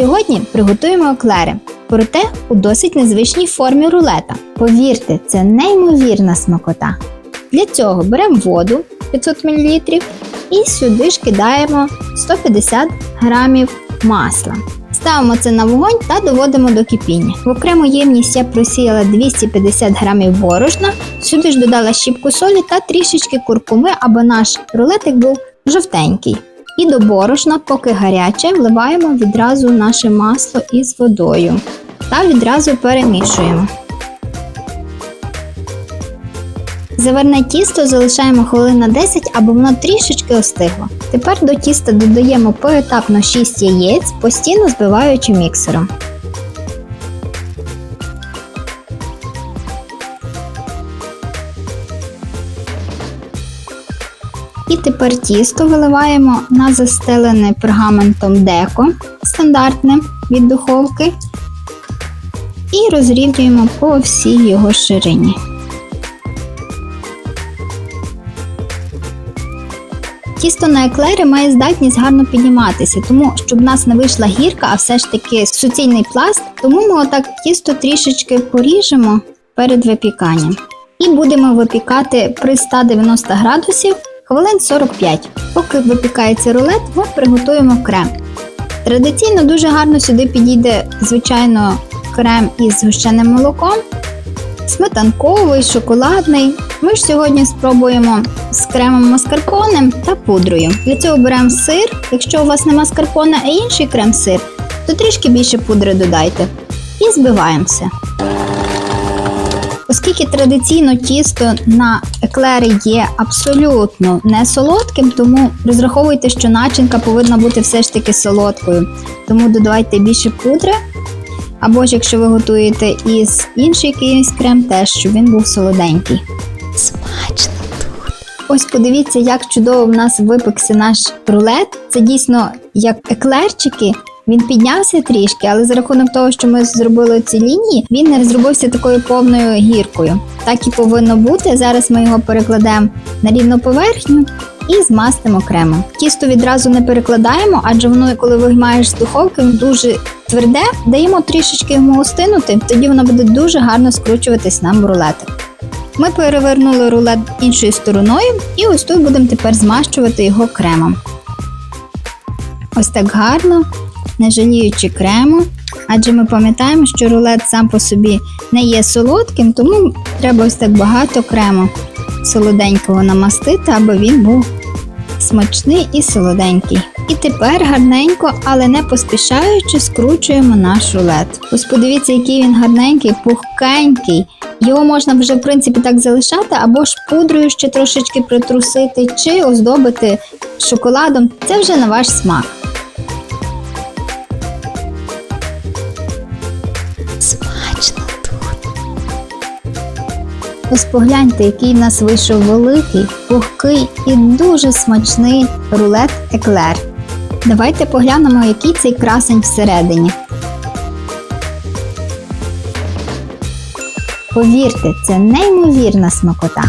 Сьогодні приготуємо еклери, проте у досить незвичній формі рулета. Повірте, це неймовірна смакота. Для цього беремо воду 500 мл і сюди ж кидаємо 150 г масла. Ставимо це на вогонь та доводимо до кипіння. В окрему ємність я просіяла 250 г борошна, сюди ж додала щіпку солі та трішечки куркуми, аби наш рулетик був жовтенький. І до борошна, поки гаряче, вливаємо відразу наше масло із водою та відразу перемішуємо. Заверне тісто залишаємо хвилин на 10, аби воно трішечки остигло. Тепер до тіста додаємо поетапно 6 яєць, постійно збиваючи міксером. І тепер тісто виливаємо на застелене пергаментом деко стандартне від духовки і розрівнюємо по всій його ширині. Тісто на еклери має здатність гарно підніматися, тому щоб в нас не вийшла гірка, а все ж таки суцільний пласт, тому ми отак тісто трішечки поріжемо перед випіканням. І будемо випікати при 190 градусів хвилин 45. Поки випікається рулет, ми приготуємо крем. Традиційно дуже гарно сюди підійде, звичайно, крем із згущеним молоком, сметанковий, шоколадний. Ми ж сьогодні спробуємо з кремом маскарпоне та пудрою. Для цього беремо сир. Якщо у вас не маскарпоне, а інший крем-сир, то трішки більше пудри додайте. І збиваємо все. Оскільки традиційно тісто на еклери є абсолютно не солодким, тому розраховуйте, що начинка повинна бути все ж таки солодкою. Тому додавайте більше пудри. Або ж якщо ви готуєте із інший якийсь крем, теж щоб він був солоденький. Смачно. Ось подивіться, як чудово в нас випекся наш рулет. Це дійсно як еклерчики. Він піднявся трішки, але за рахунок того, що ми зробили ці лінії, він не зробився такою повною гіркою. Так і повинно бути. Зараз ми його перекладемо на рівну поверхню і змастимо кремом. Тісто відразу не перекладаємо, адже воно, коли виймаєш з духовки, дуже тверде. Даємо трішечки йому остинути, тоді воно буде дуже гарно скручуватись нам в рулетик. Ми перевернули рулет іншою стороною, і ось тут будемо тепер змащувати його кремом. Ось так гарно, не жаліючи крему, адже ми пам'ятаємо, що рулет сам по собі не є солодким, тому треба ось так багато крему солоденького намастити, аби він був смачний і солоденький. І тепер гарненько, але не поспішаючи, скручуємо наш рулет. Ось подивіться, який він гарненький, пухкенький. Його можна вже, в принципі, так залишати, або ж пудрою ще трошечки притрусити, чи оздобити шоколадом. Це вже на ваш смак. Ось погляньте, який в нас вийшов великий, пухкий і дуже смачний рулет еклер. Давайте поглянемо, який цей красень всередині. Повірте, це неймовірна смакота.